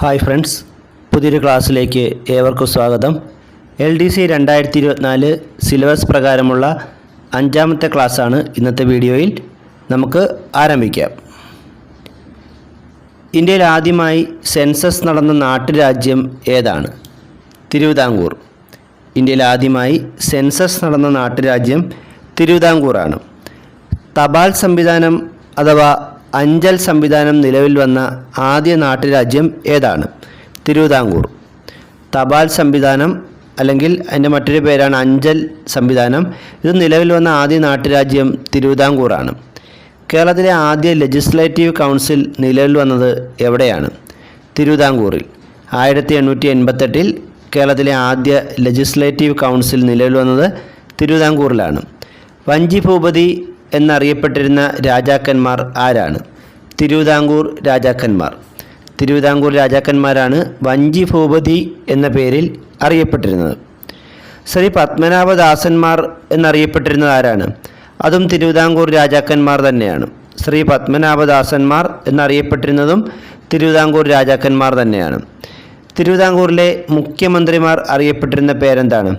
Hi friends പുതിയൊരു ക്ലാസ്സിലേക്ക് ഏവർക്കും സ്വാഗതം. എൽ ഡി സി രണ്ടായിരത്തി ഇരുപത്തിനാല് സിലബസ് പ്രകാരമുള്ള അഞ്ചാമത്തെ ക്ലാസ്സാണ് ഇന്നത്തെ വീഡിയോയിൽ നമുക്ക് ആരംഭിക്കാം. ഇന്ത്യയിൽ ആദ്യമായി സെൻസസ് നടന്ന നാട്ടുരാജ്യം ഏതാണ്? തിരുവിതാംകൂർ. ഇന്ത്യയിൽ ആദ്യമായി സെൻസസ് നടന്ന നാട്ടുരാജ്യം തിരുവിതാംകൂറാണ്. തപാൽ സംവിധാനം അഥവാ അഞ്ചൽ സംവിധാനം നിലവിൽ വന്ന ആദ്യ നാട്ടുരാജ്യം ഏതാണ്? തിരുവിതാംകൂർ. തപാൽ സംവിധാനം അല്ലെങ്കിൽ അതിന്റെ മറ്റൊരു പേരാണ് അഞ്ചൽ സംവിധാനം. ഇത് നിലവിൽ വന്ന ആദ്യ നാട്ടുരാജ്യം തിരുവിതാംകൂറാണ്. കേരളത്തിലെ ആദ്യ ലെജിസ്ലേറ്റീവ് കൗൺസിൽ നിലവിൽ വന്നത് എവിടെയാണ്? തിരുവിതാംകൂറിൽ. ആയിരത്തി എണ്ണൂറ്റി എൺപത്തെട്ടിൽ കേരളത്തിലെ ആദ്യ ലെജിസ്ലേറ്റീവ് കൗൺസിൽ നിലവിൽ വന്നത് തിരുവിതാംകൂറിലാണ്. വഞ്ചി ഭൂപതി എന്നറിയപ്പെട്ടിരുന്ന രാജാക്കന്മാർ ആരാണ്? തിരുവിതാംകൂർ രാജാക്കന്മാർ. തിരുവിതാംകൂർ രാജാക്കന്മാരാണ് വഞ്ചി ഭൂപതി എന്ന പേരിൽ അറിയപ്പെട്ടിരുന്നത്. ശ്രീ പത്മനാഭദാസന്മാർ എന്നറിയപ്പെട്ടിരുന്നത് ആരാണ്? അതും തിരുവിതാംകൂർ രാജാക്കന്മാർ തന്നെയാണ്. ശ്രീ പത്മനാഭദാസന്മാർ എന്നറിയപ്പെട്ടിരുന്നതും തിരുവിതാംകൂർ രാജാക്കന്മാർ തന്നെയാണ്. തിരുവിതാംകൂറിലെ മുഖ്യമന്ത്രിമാർ അറിയപ്പെട്ടിരുന്ന പേരെന്താണ്?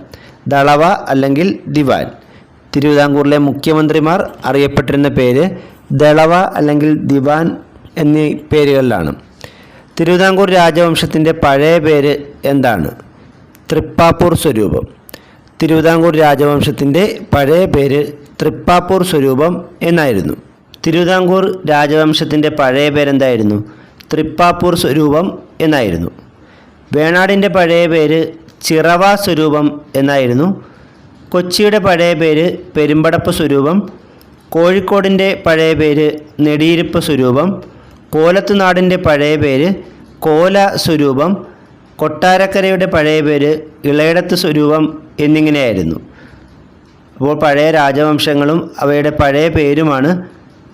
ദളവ അല്ലെങ്കിൽ ദിവാൻ. തിരുവിതാംകൂറിലെ മുഖ്യമന്ത്രിമാർ അറിയപ്പെട്ടിരുന്ന പേര് ദളവ അല്ലെങ്കിൽ ദിവാൻ എന്നീ പേരുകളിലാണ്. തിരുവിതാംകൂർ രാജവംശത്തിന്റെ പഴയ പേര് എന്താണ്? തൃപ്പാപ്പൂർ സ്വരൂപം. തിരുവിതാംകൂർ രാജവംശത്തിന്റെ പഴയ പേര് തൃപ്പാപ്പൂർ സ്വരൂപം എന്നായിരുന്നു. തിരുവിതാംകൂർ രാജവംശത്തിന്റെ പഴയ പേരെന്തായിരുന്നു? തൃപ്പാപ്പൂർ സ്വരൂപം എന്നായിരുന്നു. വേണാടിന്റെ പഴയ പേര് ചിറവ സ്വരൂപം എന്നായിരുന്നു. കൊച്ചിയുടെ പഴയ പേര് പെരുമ്പടപ്പ് സ്വരൂപം കോഴിക്കോടിന്റെ പഴയ പേര് നെടിയിരുപ്പ് സ്വരൂപം കോലത്തുനാടിന്റെ പഴയ പേര് കോല സ്വരൂപം കൊട്ടാരക്കരയുടെ പഴയ പേര് ഇളയടത്ത് സ്വരൂപം എന്നിങ്ങനെയായിരുന്നു. അപ്പോൾ പഴയ രാജവംശങ്ങളും അവയുടെ പഴയ പേരുമാണ്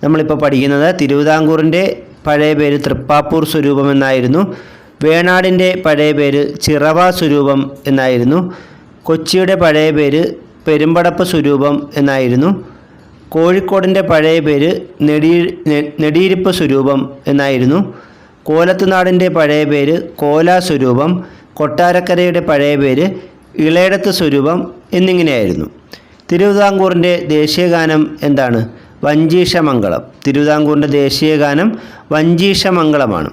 നമ്മളിപ്പോൾ പഠിക്കുന്നത്. തിരുവിതാംകൂറിന്റെ പഴയ പേര് തൃപ്പാപ്പൂർ സ്വരൂപം എന്നായിരുന്നു. വേണാടിന്റെ പഴയ പേര് ചിറവ സ്വരൂപം എന്നായിരുന്നു. കൊച്ചിയുടെ പഴയ പേര് പെരുമ്പടപ്പ് സ്വരൂപം എന്നായിരുന്നു. കോഴിക്കോടിന്റെ പഴയ പേര് നെടി നെടിയിരിപ്പ് സ്വരൂപം എന്നായിരുന്നു. കോലത്തുനാടിന്റെ പഴയ പേര് കോലാ സ്വരൂപം കൊട്ടാരക്കരയുടെ പഴയ പേര് ഇളയടത്ത് സ്വരൂപം എന്നിങ്ങനെയായിരുന്നു. തിരുവിതാംകൂറിന്റെ ദേശീയഗാനം എന്താണ്? വഞ്ചീഷമംഗളം. തിരുവിതാംകൂറിന്റെ ദേശീയഗാനം വഞ്ചീഷമംഗളമാണ്.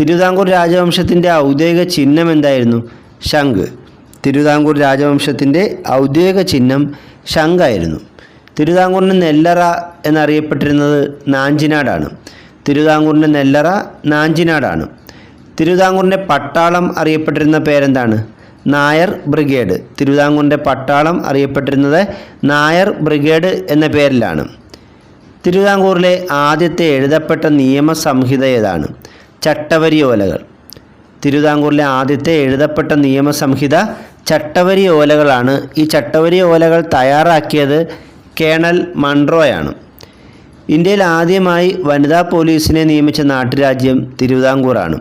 തിരുവിതാംകൂർ രാജവംശത്തിന്റെ ഔദ്യോഗിക ചിഹ്നം എന്തായിരുന്നു? ശംഖ്. തിരുവിതാംകൂർ രാജവംശത്തിന്റെ ഔദ്യോഗിക ചിഹ്നം ശംഖായിരുന്നു തിരുവിതാംകൂറിന്റെ നെല്ലറ എന്നറിയപ്പെട്ടിരുന്നത് നാഞ്ചിനാടാണ്. തിരുവിതാംകൂറിന്റെ നെല്ലറ നാഞ്ചിനാടാണ്. തിരുവിതാംകൂറിന്റെ പട്ടാളം അറിയപ്പെട്ടിരുന്ന പേരെന്താണ്? നായർ ബ്രിഗേഡ്. തിരുവിതാംകൂറിന്റെ പട്ടാളം അറിയപ്പെട്ടിരുന്നത് നായർ ബ്രിഗേഡ് എന്ന പേരിലാണ്. തിരുവിതാംകൂറിലെ ആദ്യത്തെ എഴുതപ്പെട്ട നിയമ സംഹിത ഏതാണ്? ചട്ടവരി ഓലകൾ. തിരുവിതാംകൂറിലെ ആദ്യത്തെ എഴുതപ്പെട്ട നിയമസംഹിത ചട്ടവരി ഓലകളാണ്. ഈ ചട്ടവരി ഓലകൾ തയ്യാറാക്കിയത് കേണൽ മൺട്രോയാണ് ഇന്ത്യയിൽ ആദ്യമായി വനിതാ പോലീസിനെ നിയമിച്ച നാട്ടുരാജ്യം തിരുവിതാംകൂറാണ്.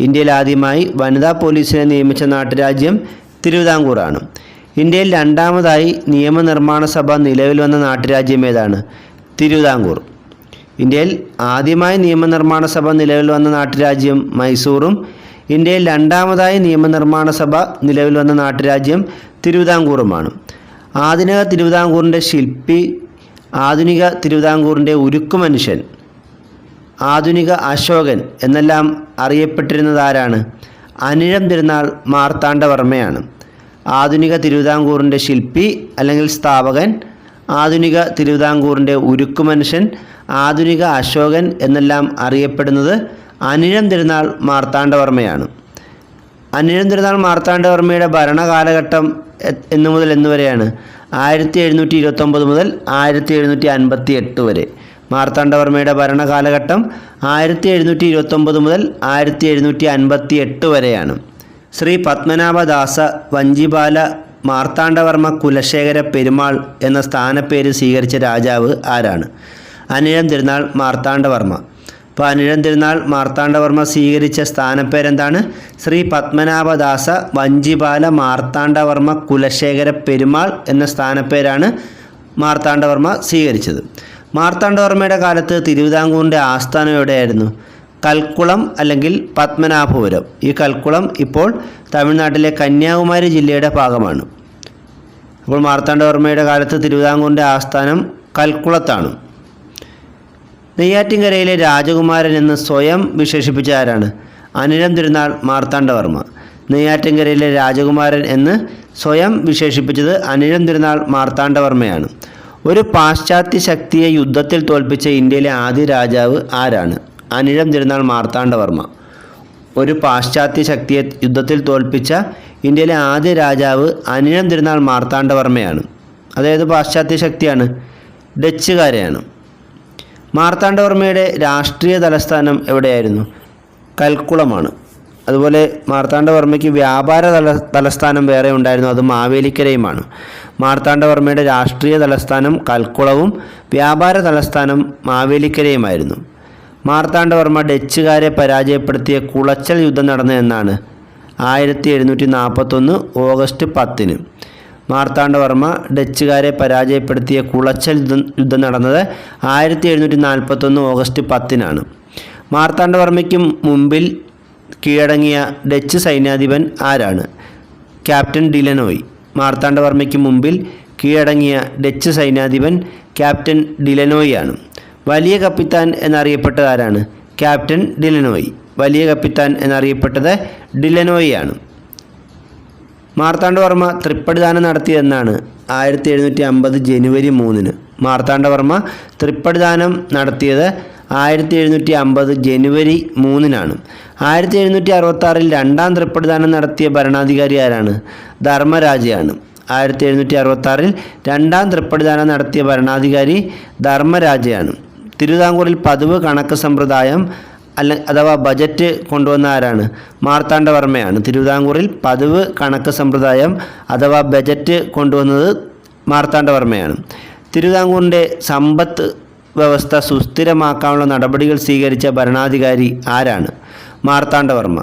ഇന്ത്യയിൽ ആദ്യമായി വനിതാ പോലീസിനെ നിയമിച്ച നാട്ടുരാജ്യം തിരുവിതാംകൂറാണ്. ഇന്ത്യയിൽ രണ്ടാമതായി നിയമനിർമ്മാണ സഭ നിലവിൽ വന്ന നാട്ടുരാജ്യം ഏതാണ്? തിരുവിതാംകൂർ. ഇന്ത്യയിൽ ആദ്യമായി നിയമനിർമ്മാണ സഭ നിലവിൽ വന്ന നാട്ടുരാജ്യം മൈസൂറും ഇന്ത്യയിൽ രണ്ടാമതായി നിയമനിർമ്മാണ സഭ നിലവിൽ വന്ന നാട്ടുരാജ്യം തിരുവിതാംകൂറുമാണ്. ആധുനിക തിരുവിതാംകൂറിന്റെ ശില്പി ആധുനിക തിരുവിതാംകൂറിന്റെ ഉരുക്കു മനുഷ്യൻ ആധുനിക അശോകൻ എന്നെല്ലാം അറിയപ്പെട്ടിരുന്നത് ആരാണ് അനിഴം തിരുനാൾ മാർത്താണ്ഡവർമ്മയാണ്. ആധുനിക തിരുവിതാംകൂറിന്റെ ശില്പി അല്ലെങ്കിൽ സ്ഥാപകൻ ആധുനിക തിരുവിതാംകൂറിന്റെ ഉരുക്കു മനുഷ്യൻ ആധുനിക അശോകൻ എന്നെല്ലാം അറിയപ്പെടുന്നത് അനിഴം തിരുനാൾ മാർത്താണ്ഡവർമ്മയാണ്. അനിഴം തിരുനാൾ മാർത്താണ്ഡവർമ്മയുടെ ഭരണകാലഘട്ടം എന്ന് മുതൽ എന്ന് വരെയാണ്. ആയിരത്തി എഴുന്നൂറ്റി ഇരുപത്തൊമ്പത് മുതൽ ആയിരത്തി എഴുന്നൂറ്റി അൻപത്തി എട്ട് വരെ. മാർത്താണ്ഡവർമ്മയുടെ ഭരണകാലഘട്ടം ആയിരത്തി എഴുന്നൂറ്റി ഇരുപത്തൊമ്പത് മുതൽ ആയിരത്തി എഴുന്നൂറ്റി അൻപത്തി എട്ട് വരെയാണ്. ശ്രീ പത്മനാഭദാസ വഞ്ചിബാല മാർത്താണ്ഡവർമ്മ കുലശേഖര പെരുമാൾ എന്ന സ്ഥാനപ്പേര് സ്വീകരിച്ച രാജാവ് ആരാണ്? അനിഴം തിരുനാൾ മാർത്താണ്ഡവർമ്മ. അനിഴം തിരുനാൾ മാർത്താണ്ഡവർമ്മ സ്വീകരിച്ച സ്ഥാനപ്പേരെന്താണ്? ശ്രീ പത്മനാഭദാസ വഞ്ചിപാല മാർത്താണ്ഡവർമ്മ കുലശേഖര പെരുമാൾ എന്ന സ്ഥാനപ്പേരാണ് മാർത്താണ്ഡവർമ്മ സ്വീകരിച്ചത്. മാർത്താണ്ഡവർമ്മയുടെ കാലത്ത് തിരുവിതാംകൂറിന്റെ ആസ്ഥാനം എവിടെയായിരുന്നു? കൽക്കുളം അല്ലെങ്കിൽ പത്മനാഭപുരം. ഈ കൽക്കുളം ഇപ്പോൾ തമിഴ്നാട്ടിലെ കന്യാകുമാരി ജില്ലയുടെ ഭാഗമാണ്. അപ്പോൾ മാർത്താണ്ഡവർമ്മയുടെ കാലത്ത് തിരുവിതാംകൂറിന്റെ ആസ്ഥാനം കൽക്കുളത്താണ്. നെയ്യാറ്റിൻകരയിലെ രാജകുമാരൻ എന്ന് സ്വയം വിശേഷിപ്പിച്ച ആരാണ്? അനിരം തിരുനാൾ മാർത്താണ്ഡവർമ്മ. നെയ്യാറ്റിൻകരയിലെ രാജകുമാരൻ എന്ന് സ്വയം വിശേഷിപ്പിച്ചത് അനിരം തിരുനാൾ മാർത്താണ്ഡവർമ്മയാണ്. ഒരു പാശ്ചാത്യ ശക്തിയെ യുദ്ധത്തിൽ തോൽപ്പിച്ച ഇന്ത്യയിലെ ആദ്യ രാജാവ് ആരാണ്? അനിഴം തിരുനാൾ മാർത്താണ്ഡവർമ്മ. ഒരു പാശ്ചാത്യ ശക്തിയെ യുദ്ധത്തിൽ തോൽപ്പിച്ച ഇന്ത്യയിലെ ആദ്യ രാജാവ് അനിഴം തിരുനാൾ മാർത്താണ്ഡവർമ്മയാണ്. അതായത് പാശ്ചാത്യ ശക്തിയാണ്. ഡച്ചുകാരെയാണ്. മാർത്താണ്ഡവർമ്മയുടെ രാഷ്ട്രീയ തലസ്ഥാനം എവിടെയായിരുന്നു? കൽക്കുളമാണ്. അതുപോലെ മാർത്താണ്ഡവർമ്മയ്ക്ക് വ്യാപാര തല തലസ്ഥാനം വേറെ ഉണ്ടായിരുന്നു. അത് മാവേലിക്കരയുമാണ്. മാർത്താണ്ഡവർമ്മയുടെ രാഷ്ട്രീയ തലസ്ഥാനം കൽക്കുളവും വ്യാപാര തലസ്ഥാനം മാവേലിക്കരയുമായിരുന്നു. മാർത്താണ്ഡവർമ്മ ഡച്ചുകാരെ പരാജയപ്പെടുത്തിയ കുളച്ചൽ യുദ്ധം നടന്നതെന്നാണ് ആയിരത്തി എഴുന്നൂറ്റി നാൽപ്പത്തൊന്ന് ഓഗസ്റ്റ് പത്തിന്. മാർത്താണ്ഡവർമ്മ ഡച്ചുകാരെ പരാജയപ്പെടുത്തിയ കുളച്ചൽ യുദ്ധം നടന്നത് ആയിരത്തി എഴുന്നൂറ്റി നാൽപ്പത്തൊന്ന് ഓഗസ്റ്റ് പത്തിനാണ്. മാർത്താണ്ഡവർമ്മയ്ക്ക് മുമ്പിൽ കീഴടങ്ങിയ ഡച്ച് സൈന്യാധിപൻ ആരാണ്? Captain Delannoy. മാർത്താണ്ഡവർമ്മയ്ക്ക് മുമ്പിൽ കീഴടങ്ങിയ ഡച്ച് സൈന്യാധിപൻ ക്യാപ്റ്റൻ ഡിലനോയ് ആണ്. വലിയ കപ്പിത്താൻ എന്നറിയപ്പെട്ടത് ആരാണ്? Captain Delannoy. വലിയ കപ്പിത്താൻ എന്നറിയപ്പെട്ടത് ഡിലനോയ് ആണ്. മാർത്താണ്ഡവർമ്മ തൃപ്പടിദാനം നടത്തിയെന്നാണ് ആയിരത്തി എഴുന്നൂറ്റി അമ്പത് ജനുവരി മൂന്നിന്. മാർത്താണ്ഡവർമ്മ തൃപ്പടിദാനം നടത്തിയത് ആയിരത്തി എഴുന്നൂറ്റി അമ്പത് ജനുവരി മൂന്നിനാണ്. ആയിരത്തി എഴുന്നൂറ്റി അറുപത്താറിൽ രണ്ടാം തൃപ്പടിദാനം നടത്തിയ ഭരണാധികാരി ആരാണ്? ധർമ്മരാജയാണ്. ആയിരത്തി എഴുന്നൂറ്റി അറുപത്താറിൽ രണ്ടാം തൃപ്പടിദാനം നടത്തിയ ഭരണാധികാരി ധർമ്മരാജയാണ്. തിരുവിതാംകൂറിൽ പതിവ് കണക്ക് സമ്പ്രദായം അല്ല അഥവാ ബജറ്റ് കൊണ്ടുവന്ന ആരാണ്? മാർത്താണ്ഡവർമ്മയാണ് തിരുവിതാംകൂറിൽ പതിവ് കണക്ക് സമ്പ്രദായം അഥവാ ബജറ്റ് കൊണ്ടുവന്നത് മാർത്താണ്ഡവർമ്മയാണ് തിരുവിതാംകൂറിന്റെ സമ്പത്ത് വ്യവസ്ഥ സുസ്ഥിരമാക്കാനുള്ള നടപടികൾ സ്വീകരിച്ച ഭരണാധികാരി ആരാണ്? മാർത്താണ്ഡവർമ്മ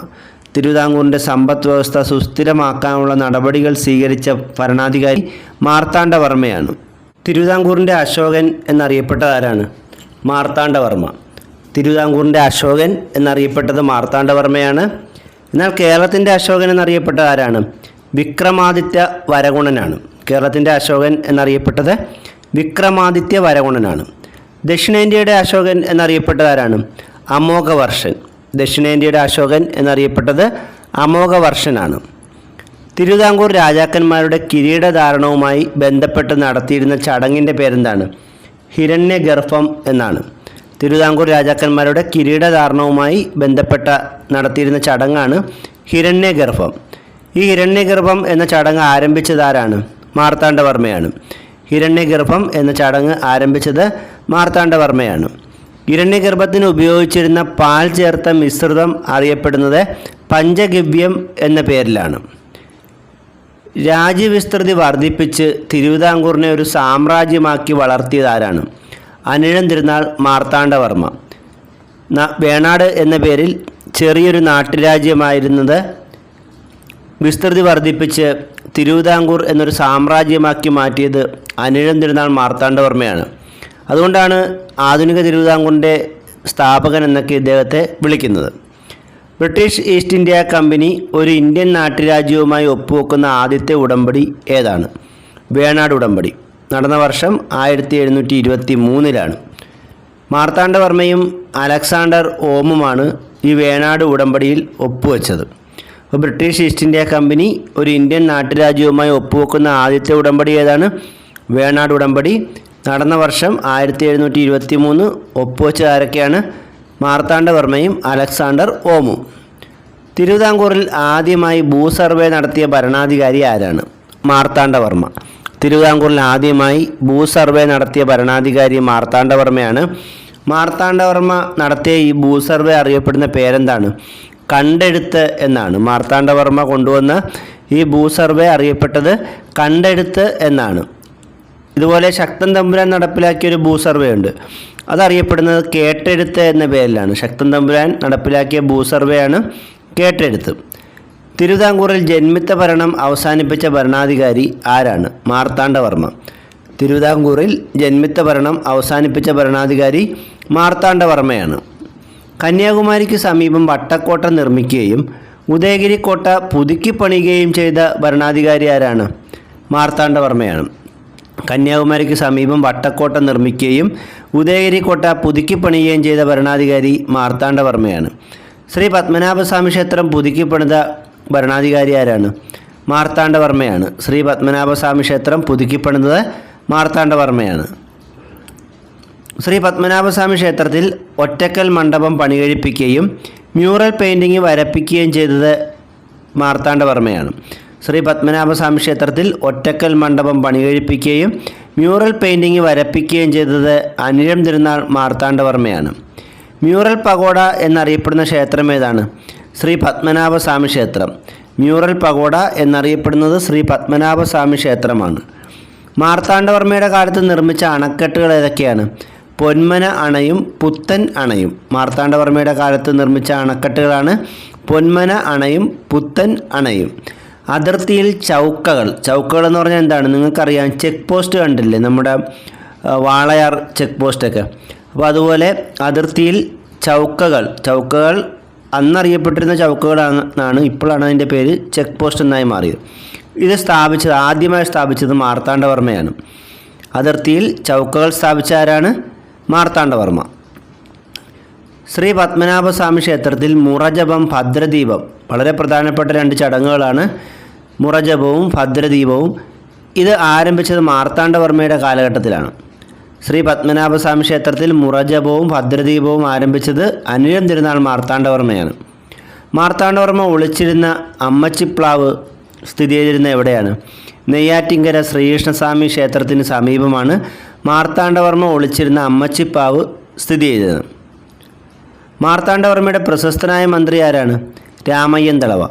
തിരുവിതാംകൂറിന്റെ സമ്പദ് വ്യവസ്ഥ സുസ്ഥിരമാക്കാനുള്ള നടപടികൾ സ്വീകരിച്ച ഭരണാധികാരി മാർത്താണ്ഡവർമ്മയാണ് തിരുവിതാംകൂറിന്റെ അശോകൻ എന്നറിയപ്പെട്ടത് ആരാണ്? മാർത്താണ്ഡവർമ്മ തിരുവിതാംകൂറിന്റെ അശോകൻ എന്നറിയപ്പെട്ടത് മാർത്താണ്ഡവർമ്മയാണ്. എന്നാൽ കേരളത്തിന്റെ അശോകൻ എന്നറിയപ്പെട്ടത് ആരാണ്? വിക്രമാദിത്യ വരഗുണനാണ്. കേരളത്തിന്റെ അശോകൻ എന്നറിയപ്പെട്ടത് വിക്രമാദിത്യ വരഗുണനാണ്. ദക്ഷിണേന്ത്യയുടെ അശോകൻ എന്നറിയപ്പെട്ടത് ആരാണ്? അമോഘവർഷൻ. ദക്ഷിണേന്ത്യയുടെ അശോകൻ എന്നറിയപ്പെട്ടത് അമോഘവർഷനാണ്. തിരുവിതാംകൂർ രാജാക്കന്മാരുടെ കിരീടധാരണവുമായി ബന്ധപ്പെട്ട് നടത്തിയിരുന്ന ചടങ്ങിന്റെ പേരെന്താണ്? ഹിരണ്യഗർഭം എന്നാണ്. തിരുവിതാംകൂർ രാജാക്കന്മാരുടെ കിരീടധാരണവുമായി ബന്ധപ്പെട്ട നടത്തിയിരുന്ന ചടങ്ങാണ് ഹിരണ്യഗർഭം. ഈ ഹിരണ്യഗർഭം എന്ന ചടങ്ങ് ആരംഭിച്ചതാരാണ്? മാർത്താണ്ഡവർമ്മയാണ്. ഹിരണ്യഗർഭം എന്ന ചടങ്ങ് ആരംഭിച്ചത് മാർത്താണ്ഡവർമ്മയാണ്. ഹിരണ്യഗർഭത്തിന് ഉപയോഗിച്ചിരുന്ന പാൽ ചേർത്ത മിശ്രിതം അറിയപ്പെടുന്നത് പഞ്ചഗവ്യം എന്ന പേരിലാണ്. രാജ്യവിസ്തൃതി വർദ്ധിപ്പിച്ച് തിരുവിതാംകൂറിനെ ഒരു സാമ്രാജ്യമാക്കി വളർത്തിയതാരാണ്? അനിഴം തിരുനാൾ മാർത്താണ്ഡവർമ്മ. വേണാട് എന്ന പേരിൽ ചെറിയൊരു നാട്ടുരാജ്യമായിരുന്നത് വിസ്തൃതി വർദ്ധിപ്പിച്ച് തിരുവിതാംകൂർ എന്നൊരു സാമ്രാജ്യമാക്കി മാറ്റിയത് അനിഴം തിരുനാൾ മാർത്താണ്ഡവർമ്മയാണ്. അതുകൊണ്ടാണ് ആധുനിക തിരുവിതാംകൂറിന്റെ സ്ഥാപകൻ എന്നൊക്കെ ഇദ്ദേഹത്തെ വിളിക്കുന്നത്. ബ്രിട്ടീഷ് ഈസ്റ്റ് ഇന്ത്യ കമ്പനി ഒരു ഇന്ത്യൻ നാട്ടുരാജ്യവുമായി ഒപ്പുവെക്കുന്ന ആദ്യത്തെ ഉടമ്പടി ഏതാണ്? വേണാട് ഉടമ്പടി. നടന്ന വർഷം ആയിരത്തി എഴുന്നൂറ്റി ഇരുപത്തി മൂന്നിലാണ് മാർത്താണ്ഡവർമ്മയും അലക്സാണ്ടർ ഓമുമാണ് ഈ വേണാട് ഉടമ്പടിയിൽ ഒപ്പുവെച്ചത്. അപ്പോൾ ബ്രിട്ടീഷ് ഈസ്റ്റ് ഇന്ത്യ കമ്പനി ഒരു ഇന്ത്യൻ നാട്ടുരാജ്യവുമായി ഒപ്പുവെക്കുന്ന ആദ്യത്തെ ഉടമ്പടി ഏതാണ്? വേണാട് ഉടമ്പടി. നടന്ന വർഷം ആയിരത്തി എഴുന്നൂറ്റി ഇരുപത്തി മൂന്ന് ഒപ്പുവെച്ച ആരൊക്കെയാണ്? മാർത്താണ്ഡവർമ്മയും അലക്സാണ്ടർ ഓമും. തിരുവിതാംകൂറിൽ ആദ്യമായി ഭൂസർവേ നടത്തിയ ഭരണാധികാരി ആരാണ്? മാർത്താണ്ഡവർമ്മ. തിരുവിതാംകൂറിൽ ആദ്യമായി ഭൂ സർവേ നടത്തിയ ഭരണാധികാരി മാർത്താണ്ഡവർമ്മയാണ്. മാർത്താണ്ഡവർമ്മ നടത്തിയ ഈ ഭൂ സർവേ അറിയപ്പെടുന്ന പേരെന്താണ്? കണ്ടെഴുത്ത് എന്നാണ്. മാർത്താണ്ഡവർമ്മ കൊണ്ടുവന്ന ഈ ഭൂ സർവേ അറിയപ്പെട്ടത് കണ്ടെഴുത്ത് എന്നാണ്. ഇതുപോലെ ശക്തൻ തമ്പുരാൻ നടപ്പിലാക്കിയ ഒരു ഭൂ സർവേ ഉണ്ട്. അതറിയപ്പെടുന്നത് കേട്ടെഴുത്ത് എന്ന പേരിലാണ്. ശക്തൻ തമ്പുരാൻ നടപ്പിലാക്കിയ ഭൂ സർവേയാണ് കേട്ടെഴുത്ത് തിരുവിതാംകൂറിൽ ജന്മിത്ത ഭരണം അവസാനിപ്പിച്ച ഭരണാധികാരി ആരാണ്? മാർത്താണ്ഡവർമ്മ. തിരുവിതാംകൂറിൽ ജന്മിത്ത ഭരണം അവസാനിപ്പിച്ച ഭരണാധികാരി മാർത്താണ്ഡവർമ്മയാണ്. കന്യാകുമാരിക്ക് സമീപം വട്ടക്കോട്ട നിർമ്മിക്കുകയും ഉദയഗിരി കോട്ട പുതുക്കി പണിയുകയും ചെയ്ത ഭരണാധികാരി ആരാണ്? മാർത്താണ്ഡവർമ്മയാണ്. കന്യാകുമാരിക്ക് സമീപം വട്ടക്കോട്ട നിർമ്മിക്കുകയും ഉദയഗിരി കോട്ട പുതുക്കി പണിയുകയും ചെയ്ത ഭരണാധികാരി മാർത്താണ്ഡവർമ്മയാണ്. ശ്രീ പത്മനാഭസ്വാമി ക്ഷേത്രം പുതുക്കി പണിത ഭരണാധികാരി ആരാണ്? മാർത്താണ്ഡവർമ്മയാണ്. ശ്രീ പത്മനാഭസ്വാമി ക്ഷേത്രം പുതുക്കി പണിതത് മാർത്താണ്ഡവർമ്മയാണ്. ശ്രീ പത്മനാഭസ്വാമി ക്ഷേത്രത്തിൽ ഒറ്റക്കൽ മണ്ഡപം പണികഴിപ്പിക്കുകയും മ്യൂറൽ പെയിന്റിങ് വരപ്പിക്കുകയും ചെയ്തത് മാർത്താണ്ഡവർമ്മയാണ്. ശ്രീ പത്മനാഭസ്വാമി ക്ഷേത്രത്തിൽ ഒറ്റക്കൽ മണ്ഡപം പണികഴിപ്പിക്കുകയും മ്യൂറൽ പെയിന്റിങ് വരപ്പിക്കുകയും ചെയ്തത് അനിഴം തിരുനാൾ മാർത്താണ്ഡവർമ്മയാണ്. മ്യൂറൽ പഗോഡ എന്നറിയപ്പെടുന്ന ക്ഷേത്രം ഏതാണ്? ശ്രീ പത്മനാഭസ്വാമി ക്ഷേത്രം. മ്യൂറൽ പഗോഡ എന്നറിയപ്പെടുന്നത് ശ്രീ പത്മനാഭസ്വാമി ക്ഷേത്രമാണ്. മാർത്താണ്ഡവർമ്മയുടെ കാലത്ത് നിർമ്മിച്ച അണക്കെട്ടുകൾ ഏതൊക്കെയാണ്? പൊന്മന അണയും പുത്തൻ അണയും. മാർത്താണ്ഡവർമ്മയുടെ കാലത്ത് നിർമ്മിച്ച അണക്കെട്ടുകളാണ് പൊന്മന അണയും പുത്തൻ അണയും. അതിർത്തിയിൽ ചൗക്കകൾ. ചൗക്കകൾ എന്ന് പറഞ്ഞാൽ എന്താണ്? നിങ്ങൾക്കറിയാം ചെക്ക് പോസ്റ്റ് കണ്ടില്ലേ? നമ്മുടെ വാളയാർ ചെക്ക് പോസ്റ്റൊക്കെ അപ്പോൾ അതുപോലെ അതിർത്തിയിൽ ചൗക്കകൾ. ചൗക്കകൾ അന്നറിയപ്പെട്ടിരുന്ന ചൗക്കുകളാണ് ഇപ്പോഴാണ് അതിന്റെ പേര് ചെക്ക് പോസ്റ്റ് എന്നായി മാറിയത്. ഇത് സ്ഥാപിച്ചത് ആദ്യമായി സ്ഥാപിച്ചത് മാർത്താണ്ഡവർമ്മയാണ്. അതിർത്തിയിൽ ചൗക്കുകൾ സ്ഥാപിച്ച ആരാണ്? മാർത്താണ്ഡവർമ്മ. ശ്രീ പത്മനാഭസ്വാമി ക്ഷേത്രത്തിൽ മുറജപം ഭദ്രദീപം വളരെ പ്രധാനപ്പെട്ട രണ്ട് ചടങ്ങുകളാണ് മുറജപവും ഭദ്രദീപവും. ഇത് ആരംഭിച്ചത് മാർത്താണ്ഡവർമ്മയുടെ കാലഘട്ടത്തിലാണ്. ശ്രീ പത്മനാഭസ്വാമി ക്ഷേത്രത്തിൽ മുറജപവും ഭദ്രദീപവും ആരംഭിച്ചത് അനിഴം തിരുനാൾ മാർത്താണ്ഡവർമ്മയാണ്. മാർത്താണ്ഡവർമ്മ ഒളിച്ചിരുന്ന അമ്മച്ചിപ്ലാവ് സ്ഥിതി ചെയ്തിരുന്ന എവിടെയാണ്? നെയ്യാറ്റിങ്കര ശ്രീകൃഷ്ണസ്വാമി ക്ഷേത്രത്തിന് സമീപമാണ് മാർത്താണ്ഡവർമ്മ ഒളിച്ചിരുന്ന അമ്മച്ചിപ്പാവ് സ്ഥിതി ചെയ്തത്. മാർത്താണ്ഡവർമ്മയുടെ പ്രശസ്തനായ മന്ത്രി ആരാണ്? രാമയ്യൻ ദളവ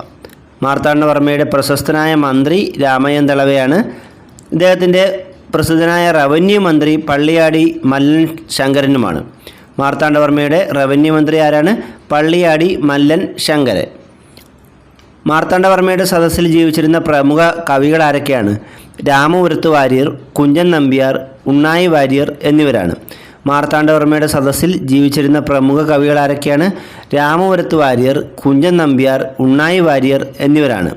മാർത്താണ്ഡവർമ്മയുടെ പ്രശസ്തനായ മന്ത്രി രാമയ്യൻ ദളവയാണ് ഇദ്ദേഹത്തിന്റെ പ്രസിദ്ധനായ റവന്യൂ മന്ത്രി പള്ളിയാടി മല്ലൻ ശങ്കരനുമാണ്. മാർത്താണ്ഡവർമ്മയുടെ റവന്യൂ മന്ത്രി ആരാണ്? പള്ളിയാടി മല്ലൻ ശങ്കരൻ. മാർത്താണ്ഡവർമ്മയുടെ സദസ്സിൽ ജീവിച്ചിരുന്ന പ്രമുഖ കവികൾ ആരൊക്കെയാണ്? രാമപുരത്ത് വാര്യർ കുഞ്ചൻ നമ്പ്യാർ ഉണ്ണായി വാര്യർ എന്നിവരാണ്. മാർത്താണ്ഡവർമ്മയുടെ സദസ്സിൽ ജീവിച്ചിരുന്ന പ്രമുഖ കവികൾ ആരൊക്കെയാണ്? രാമപുരത്ത് വാര്യർ കുഞ്ചൻ നമ്പ്യാർ ഉണ്ണായി വാര്യർ എന്നിവരാണ്.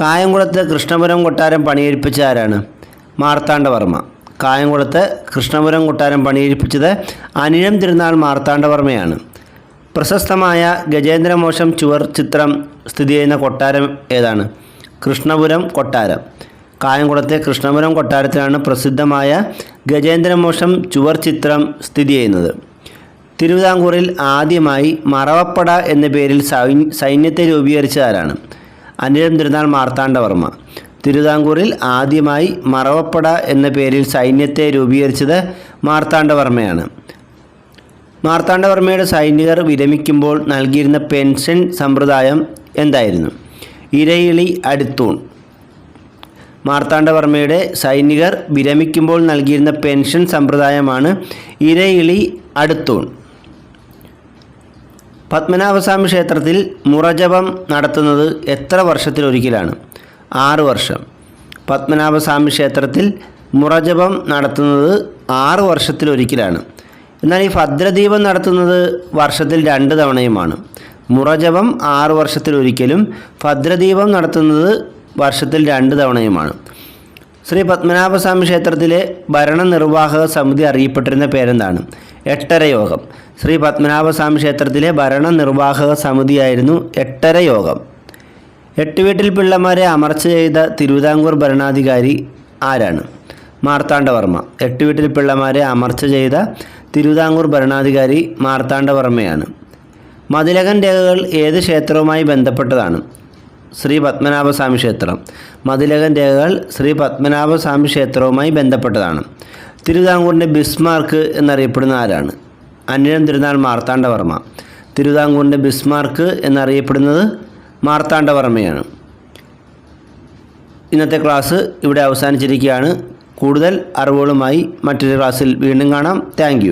കായംകുളത്ത് കൃഷ്ണപുരം കൊട്ടാരം പണിയെടുപ്പിച്ച ആരാണ്? മാർത്താണ്ഡവർമ്മ കായംകുളത്ത് കൃഷ്ണപുരം കൊട്ടാരം പണിയിപ്പിച്ചത് അനിഴം തിരുനാൾ മാർത്താണ്ഡവർമ്മയാണ് പ്രശസ്തമായ ഗജേന്ദ്രമോശം ചുവർ ചിത്രം സ്ഥിതി ചെയ്യുന്ന കൊട്ടാരം ഏതാണ്? കൃഷ്ണപുരം കൊട്ടാരം. കായംകുളത്തെ കൃഷ്ണപുരം കൊട്ടാരത്തിലാണ് പ്രസിദ്ധമായ ഗജേന്ദ്രമോശം ചുവർ ചിത്രം സ്ഥിതി ചെയ്യുന്നത്. തിരുവിതാംകൂറിൽ ആദ്യമായി മറവപ്പട എന്ന പേരിൽ സൈന്യത്തെ രൂപീകരിച്ചതാരാണ്? അനിഴം തിരുനാൾ മാർത്താണ്ഡവർമ്മ തിരുവിതാംകൂറിൽ ആദ്യമായി മറവപ്പട എന്ന പേരിൽ സൈന്യത്തെ രൂപീകരിച്ചത് മാർത്താണ്ഡവർമ്മയാണ്. മാർത്താണ്ഡവർമ്മയുടെ സൈനികർ വിരമിക്കുമ്പോൾ നൽകിയിരുന്ന പെൻഷൻ സമ്പ്രദായം എന്തായിരുന്നു? ഇരയിളി അടുത്തൂൺ. മാർത്താണ്ഡവർമ്മയുടെ സൈനികർ വിരമിക്കുമ്പോൾ നൽകിയിരുന്ന പെൻഷൻ സമ്പ്രദായമാണ് ഇരയിളി അടുത്തൂൺ. പത്മനാഭസ്വാമി ക്ഷേത്രത്തിൽ മുറജപം നടത്തുന്നത് എത്ര വർഷത്തിലൊരിക്കലാണ്? ആറ് വർഷം. പത്മനാഭസ്വാമി ക്ഷേത്രത്തിൽ മുറജപം നടത്തുന്നത് ആറ് വർഷത്തിലൊരിക്കലാണ്. എന്നാൽ ഈ ഭദ്രദീപം നടത്തുന്നത് വർഷത്തിൽ രണ്ട് തവണയുമാണ്. മുറജപം ആറ് വർഷത്തിലൊരിക്കലും ഭദ്രദീപം നടത്തുന്നത് വർഷത്തിൽ രണ്ട് തവണയുമാണ്. ശ്രീ പത്മനാഭസ്വാമി ക്ഷേത്രത്തിലെ ഭരണനിർവാഹക സമിതി അറിയപ്പെട്ടിരുന്ന പേരെന്താണ്? എട്ടര യോഗം ശ്രീ പത്മനാഭസ്വാമി ക്ഷേത്രത്തിലെ ഭരണനിർവാഹക സമിതിയായിരുന്നു എട്ടര യോഗം എട്ടുവീട്ടിൽ പിള്ളമാരെ അമർച്ച ചെയ്ത തിരുവിതാംകൂർ ഭരണാധികാരി ആരാണ്? മാർത്താണ്ഡവർമ്മ. എട്ടുവീട്ടിൽ പിള്ളമാരെ അമർച്ച ചെയ്ത തിരുവിതാംകൂർ ഭരണാധികാരി മാർത്താണ്ഡവർമ്മയാണ്. മതിലകൻ രേഖകൾ ഏത് ക്ഷേത്രവുമായി ബന്ധപ്പെട്ടതാണ്? ശ്രീ പത്മനാഭസ്വാമി ക്ഷേത്രം. മതിലകൻ രേഖകൾ ശ്രീ പത്മനാഭസ്വാമി ക്ഷേത്രവുമായി ബന്ധപ്പെട്ടതാണ്. തിരുവിതാംകൂറിന്റെ ബിസ്മാർക്ക് എന്നറിയപ്പെടുന്ന ആരാണ്? അന്യം തിരുനാൾ മാർത്താണ്ഡവർമ്മ. തിരുവിതാംകൂറിന്റെ ബിസ്മാർക്ക് എന്നറിയപ്പെടുന്നത് മാർത്താണ്ഡവർമ്മയാണ്. ഇന്നത്തെ ക്ലാസ് ഇവിടെ അവസാനിച്ചിരിക്കുകയാണ്. കൂടുതൽ അറിവുകളുമായി മറ്റൊരു ക്ലാസ്സിൽ വീണ്ടും കാണാം. താങ്ക്